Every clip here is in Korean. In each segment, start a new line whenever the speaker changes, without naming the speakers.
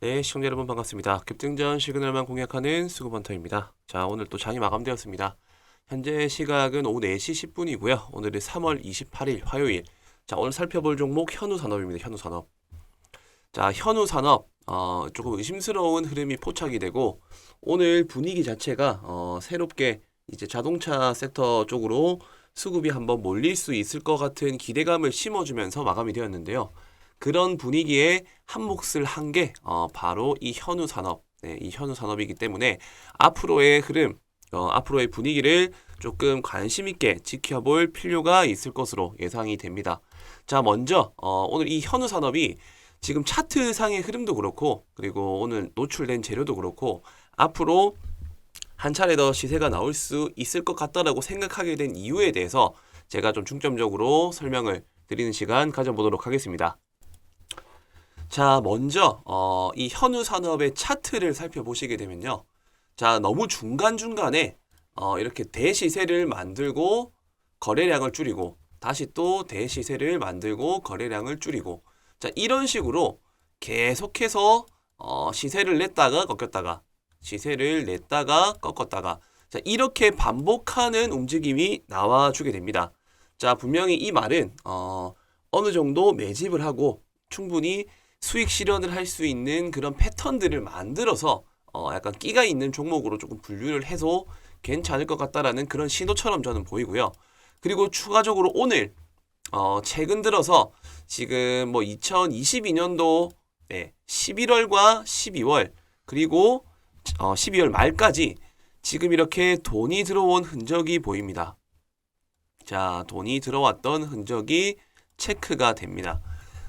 네, 시청자 여러분 반갑습니다. 급등전 시그널만 공략하는 수구번터입니다. 자, 오늘 또 장이 마감되었습니다. 현재 시각은 오후 4시 10분이고요. 오늘은 3월 28일 화요일. 자, 오늘 살펴볼 종목 현우산업입니다. 현우산업. 자, 현우산업 어, 조금 의심스러운 흐름이 포착이 되고 오늘 분위기 자체가 어, 새롭게 이제 자동차 섹터 쪽으로 수급이 한번 몰릴 수 있을 것 같은 기대감을 심어주면서 마감이 되었는데요. 그런 분위기에 한 몫을 한 게 어, 바로 이 현우 산업, 네, 이 현우 산업이기 때문에 앞으로의 흐름, 어, 앞으로의 분위기를 조금 관심 있게 지켜볼 필요가 있을 것으로 예상이 됩니다. 자, 먼저 어, 오늘 이 현우 산업이 지금 차트상의 흐름도 그렇고 그리고 오늘 노출된 재료도 그렇고 앞으로 한 차례 더 시세가 나올 수 있을 것 같다라고 생각하게 된 이유에 대해서 제가 좀 중점적으로 설명을 드리는 시간 가져보도록 하겠습니다. 자, 먼저 어, 이 현우 산업의 차트를 살펴보시게 되면요. 자, 너무 중간중간에 어, 이렇게 대시세를 만들고 거래량을 줄이고 다시 또 대시세를 만들고 거래량을 줄이고 자, 이런 식으로 계속해서 어, 시세를 냈다가 꺾였다가 시세를 냈다가 꺾었다가 자, 이렇게 반복하는 움직임이 나와주게 됩니다. 자, 분명히 이 말은 어, 어느 정도 매집을 하고 충분히 수익 실현을 할 수 있는 그런 패턴들을 만들어서 어, 약간 끼가 있는 종목으로 조금 분류를 해서 괜찮을 것 같다라는 그런 신호처럼 저는 보이고요. 그리고 추가적으로 오늘 어, 최근 들어서 지금 뭐 2022년도 네, 11월과 12월 그리고 어, 12월 말까지 지금 이렇게 돈이 들어온 흔적이 보입니다. 자, 돈이 들어왔던 흔적이 체크가 됩니다.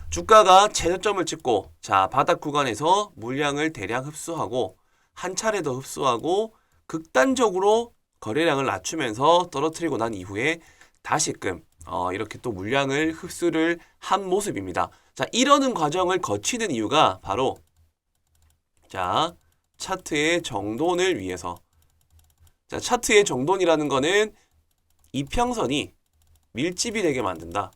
주가가 최저점을 찍고 자 바닥 구간에서 물량을 대량 흡수하고 한 차례 더 흡수하고 극단적으로 거래량을 낮추면서 떨어뜨리고 난 이후에 다시금 어, 이렇게 또 물량을 흡수를 한 모습입니다. 자 이러는 과정을 거치는 이유가 바로 자 차트의 정돈을 위해서 자 차트의 정돈이라는 거는 이평선이 밀집이 되게 만든다.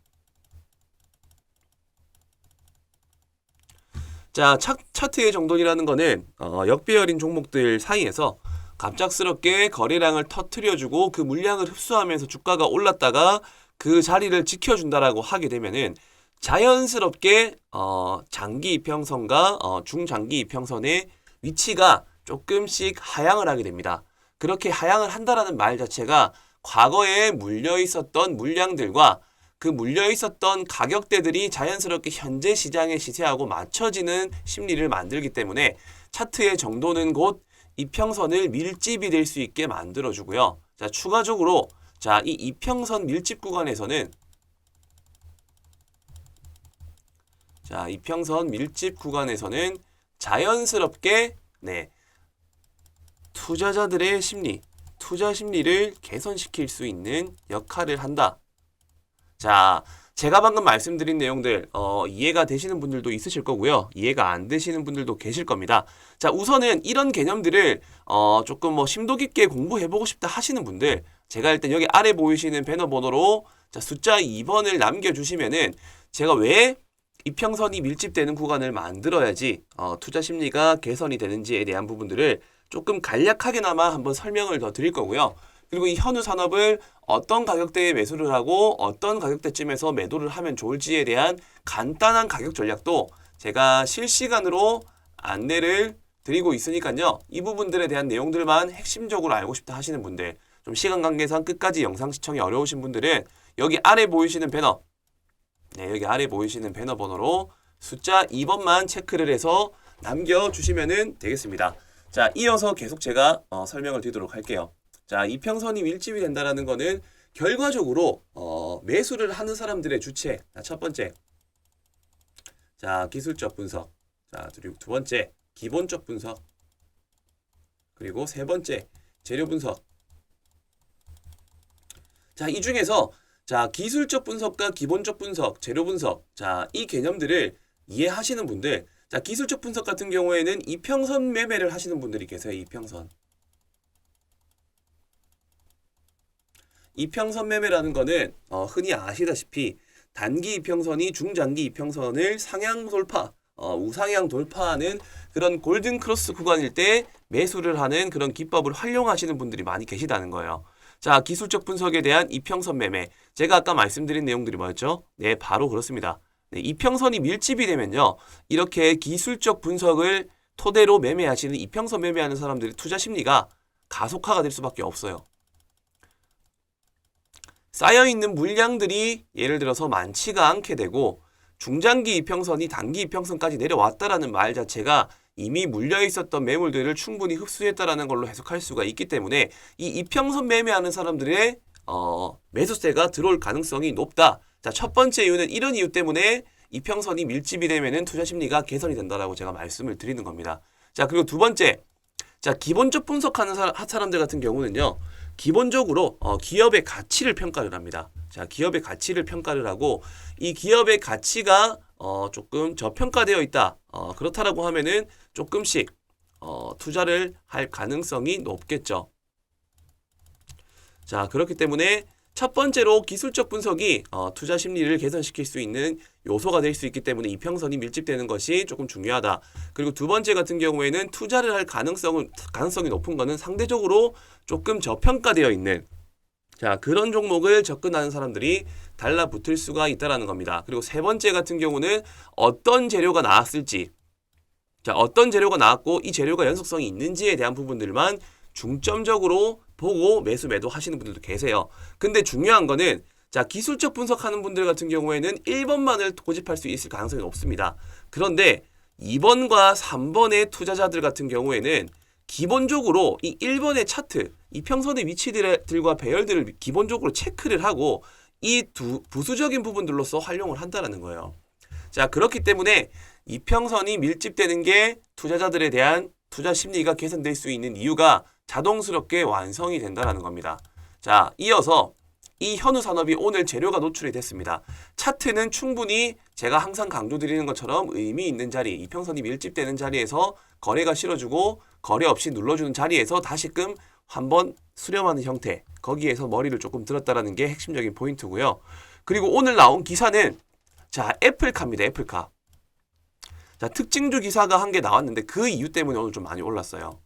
자, 차, 차트의 정돈이라는 거는 어, 역배열인 종목들 사이에서 갑작스럽게 거래량을 터트려주고 그 물량을 흡수하면서 주가가 올랐다가 그 자리를 지켜준다라고 하게 되면은 자연스럽게 어, 장기 이평선과 어, 중장기 이평선의 위치가 조금씩 하향을 하게 됩니다. 그렇게 하향을 한다라는 말 자체가 과거에 물려 있었던 물량들과 그 물려 있었던 가격대들이 자연스럽게 현재 시장의 시세하고 맞춰지는 심리를 만들기 때문에 차트의 정도는 곧 이평선을 밀집이 될 수 있게 만들어주고요. 자, 추가적으로 자, 이 이평선 밀집 구간에서는 자, 이평선 밀집 구간에서는 자연스럽게 네. 투자자들의 심리, 투자 심리를 개선시킬 수 있는 역할을 한다. 자, 제가 방금 말씀드린 내용들 어, 이해가 되시는 분들도 있으실 거고요. 이해가 안 되시는 분들도 계실 겁니다. 자, 우선은 이런 개념들을 어, 조금 뭐 심도 깊게 공부해보고 싶다 하시는 분들 제가 일단 여기 아래 보이시는 배너 번호로 자, 숫자 2번을 남겨주시면은 제가 왜 이평선이 밀집되는 구간을 만들어야지 어, 투자 심리가 개선이 되는지에 대한 부분들을 조금 간략하게나마 한번 설명을 더 드릴 거고요. 그리고 이 현우 산업을 어떤 가격대에 매수를 하고 어떤 가격대쯤에서 매도를 하면 좋을지에 대한 간단한 가격 전략도 제가 실시간으로 안내를 드리고 있으니까요. 이 부분들에 대한 내용들만 핵심적으로 알고 싶다 하시는 분들, 좀 시간 관계상 끝까지 영상 시청이 어려우신 분들은 여기 아래 보이시는 배너, 네, 여기 아래 보이시는 배너 번호로 숫자 2번만 체크를 해서 남겨주시면 되겠습니다. 자, 이어서 계속 제가 어, 설명을 드리도록 할게요. 자, 이평선이 밀집이 된다라는 거는 결과적으로 어, 매수를 하는 사람들의 주체. 자, 첫 번째. 자, 기술적 분석. 자, 그리고 두 번째, 기본적 분석. 그리고 세 번째, 재료 분석. 자, 이 중에서 자, 기술적 분석과 기본적 분석, 재료 분석. 자, 이 개념들을 이해하시는 분들. 자, 기술적 분석 같은 경우에는 이평선 매매를 하시는 분들이 계세요. 이평선. 이평선 매매라는 거는 어, 흔히 아시다시피 단기 이평선이 중장기 이평선을 상향 돌파 어, 우상향 돌파하는 그런 골든 크로스 구간일 때 매수를 하는 그런 기법을 활용하시는 분들이 많이 계시다는 거예요. 자, 기술적 분석에 대한 이평선 매매. 제가 아까 말씀드린 내용들이 뭐였죠? 네, 바로 그렇습니다. 네, 이평선이 밀집이 되면요. 이렇게 기술적 분석을 토대로 매매하시는 이평선 매매하는 사람들의 투자 심리가 가속화가 될 수밖에 없어요. 쌓여 있는 물량들이 예를 들어서 많지가 않게 되고 중장기 이평선이 단기 이평선까지 내려왔다라는 말 자체가 이미 물려 있었던 매물들을 충분히 흡수했다라는 걸로 해석할 수가 있기 때문에 이 이평선 매매하는 사람들의 어, 매수세가 들어올 가능성이 높다. 자, 첫 번째 이유는 이런 이유 때문에 이평선이 밀집이 되면은 투자 심리가 개선이 된다라고 제가 말씀을 드리는 겁니다. 자, 그리고 두 번째. 자, 기본적 분석하는 사, 사람들 같은 경우는요. 기본적으로 어, 기업의 가치를 평가를 합니다. 자, 기업의 가치를 평가를 하고 이 기업의 가치가 어, 조금 저평가되어 있다. 어, 그렇다라고 하면은 조금씩 어, 투자를 할 가능성이 높겠죠. 자, 그렇기 때문에 첫 번째로 기술적 분석이 어, 투자 심리를 개선시킬 수 있는 요소가 될 수 있기 때문에 이평선이 밀집되는 것이 조금 중요하다. 그리고 두 번째 같은 경우에는 투자를 할 가능성은 가능성이 높은 거는 상대적으로 조금 저평가되어 있는 자 그런 종목을 접근하는 사람들이 달라붙을 수가 있다라는 겁니다. 그리고 세 번째 같은 경우는 어떤 재료가 나왔을지 자 어떤 재료가 나왔고 이 재료가 연속성이 있는지에 대한 부분들만 중점적으로 보고 매수 매도 하시는 분들도 계세요. 근데 중요한 거는 자 기술적 분석하는 분들 같은 경우에는 1번만을 고집할 수 있을 가능성이 높습니다. 그런데 2번과 3번의 투자자들 같은 경우에는 기본적으로 이 1번의 차트, 이 평선의 위치들과 배열들을 기본적으로 체크를 하고 이 두 부수적인 부분들로서 활용을 한다라는 거예요. 자, 그렇기 때문에 이평선이 밀집되는 게 투자자들에 대한 투자 심리가 개선될 수 있는 이유가 자동스럽게 완성이 된다라는 겁니다. 자, 이어서 이 현우 산업이 오늘 재료가 노출이 됐습니다. 차트는 충분히 제가 항상 강조드리는 것처럼 의미 있는 자리, 이평선이 밀집되는 자리에서 거래가 실어주고 거래 없이 눌러주는 자리에서 다시금 한번 수렴하는 형태, 거기에서 머리를 조금 들었다라는 게 핵심적인 포인트고요. 그리고 오늘 나온 기사는 자 애플카입니다. 애플카. 자 특징주 기사가 한 개 나왔는데 그 이유 때문에 오늘 좀 많이 올랐어요.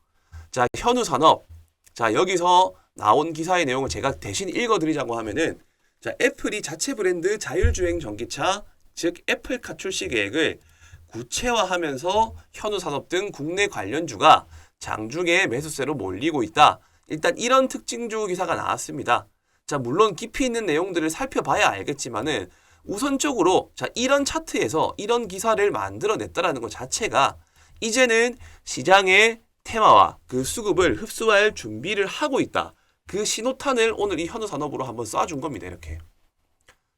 자 현우 산업. 자 여기서 나온 기사의 내용을 제가 대신 읽어드리자고 하면은 자 애플이 자체 브랜드 자율주행 전기차 즉 애플카 출시 계획을 구체화하면서 현우 산업 등 국내 관련주가 장중에 매수세로 몰리고 있다. 일단 이런 특징주 기사가 나왔습니다. 자 물론 깊이 있는 내용들을 살펴봐야 알겠지만은 우선적으로 자 이런 차트에서 이런 기사를 만들어냈다라는 것 자체가 이제는 시장의 테마와 그 수급을 흡수할 준비를 하고 있다. 그 신호탄을 오늘 이 현우 산업으로 한번 쏴준 겁니다. 이렇게.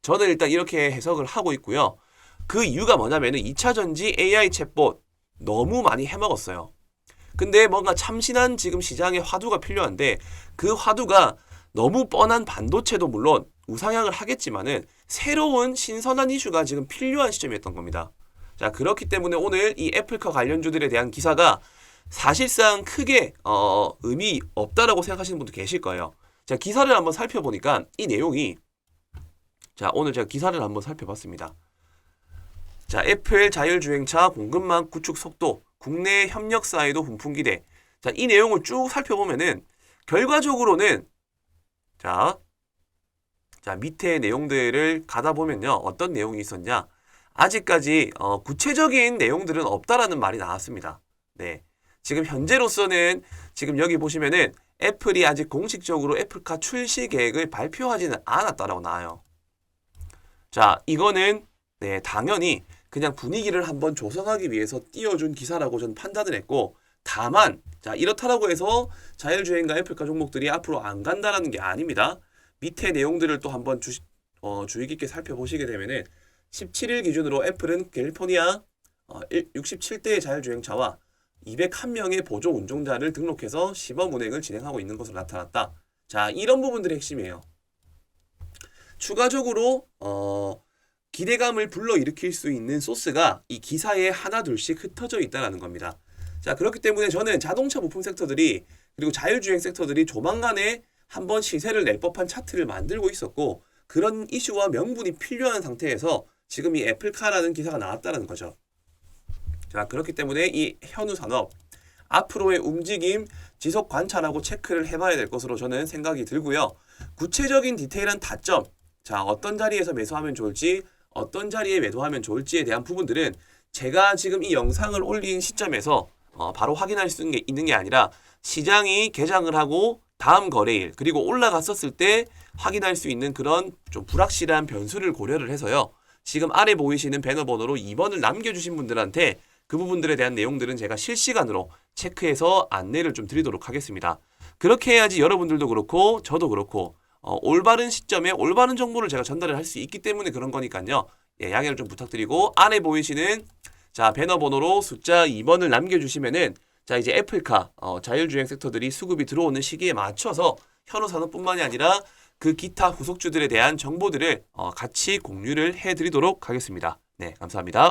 저는 일단 이렇게 해석을 하고 있고요. 그 이유가 뭐냐면은 2차 전지 AI 챗봇 너무 많이 해먹었어요. 근데 뭔가 참신한 지금 시장의 화두가 필요한데 그 화두가 너무 뻔한 반도체도 물론 우상향을 하겠지만은 새로운 신선한 이슈가 지금 필요한 시점이었던 겁니다. 자, 그렇기 때문에 오늘 이 애플카 관련주들에 대한 기사가 사실상 크게 어, 의미 없다라고 생각하시는 분도 계실 거예요. 자, 기사를 한번 살펴보니까 이 내용이 자, 오늘 제가 기사를 한번 살펴봤습니다. 자, 애플 자율주행차 공급망 구축 속도, 국내 협력 사이도 훈풍 기대. 자, 이 내용을 쭉 살펴보면은 결과적으로는 자, 자 밑에 내용들을 가다 보면요 어떤 내용이 있었냐 아직까지 어, 구체적인 내용들은 없다라는 말이 나왔습니다. 네, 지금 현재로서는 지금 여기 보시면은 애플이 아직 공식적으로 애플카 출시 계획을 발표하지는 않았다라고 나와요. 자, 이거는 네 당연히 그냥 분위기를 한번 조성하기 위해서 띄워준 기사라고 저는 판단을 했고 다만 자 이렇다라고 해서 자율주행과 애플카 종목들이 앞으로 안 간다라는 게 아닙니다. 밑에 내용들을 또 한번 주, 어, 주의 깊게 살펴보시게 되면은 17일 기준으로 애플은 캘리포니아 어, 67대의 자율주행차와 201명의 보조 운전자를 등록해서 시범 운행을 진행하고 있는 것으로 나타났다. 자, 이런 부분들이 핵심이에요. 추가적으로 어, 기대감을 불러일으킬 수 있는 소스가 이 기사에 하나 둘씩 흩어져 있다는 겁니다. 자, 그렇기 때문에 저는 자동차 부품 섹터들이 그리고 자율주행 섹터들이 조만간에 한번 시세를 낼 법한 차트를 만들고 있었고 그런 이슈와 명분이 필요한 상태에서 지금 이 애플카라는 기사가 나왔다는 거죠. 자, 그렇기 때문에 이 현우 산업 앞으로의 움직임 지속 관찰하고 체크를 해봐야 될 것으로 저는 생각이 들고요. 구체적인 디테일한 타점, 자 어떤 자리에서 매수하면 좋을지, 어떤 자리에 매도하면 좋을지에 대한 부분들은 제가 지금 이 영상을 올린 시점에서 어, 바로 확인할 수 있는 게, 있는 게 아니라 시장이 개장을 하고 다음 거래일 그리고 올라갔었을 때 확인할 수 있는 그런 좀 불확실한 변수를 고려를 해서요. 지금 아래 보이시는 배너 번호로 2번을 남겨주신 분들한테 그 부분들에 대한 내용들은 제가 실시간으로 체크해서 안내를 좀 드리도록 하겠습니다. 그렇게 해야지 여러분들도 그렇고 저도 그렇고 어, 올바른 시점에 올바른 정보를 제가 전달을 할 수 있기 때문에 그런 거니까요. 예, 양해를 좀 부탁드리고 안에 보이시는 자 배너 번호로 숫자 2번을 남겨주시면은 자 이제 애플카 어, 자율주행 섹터들이 수급이 들어오는 시기에 맞춰서 현우 산업뿐만이 아니라 그 기타 후속주들에 대한 정보들을 어, 같이 공유를 해드리도록 하겠습니다. 네 감사합니다.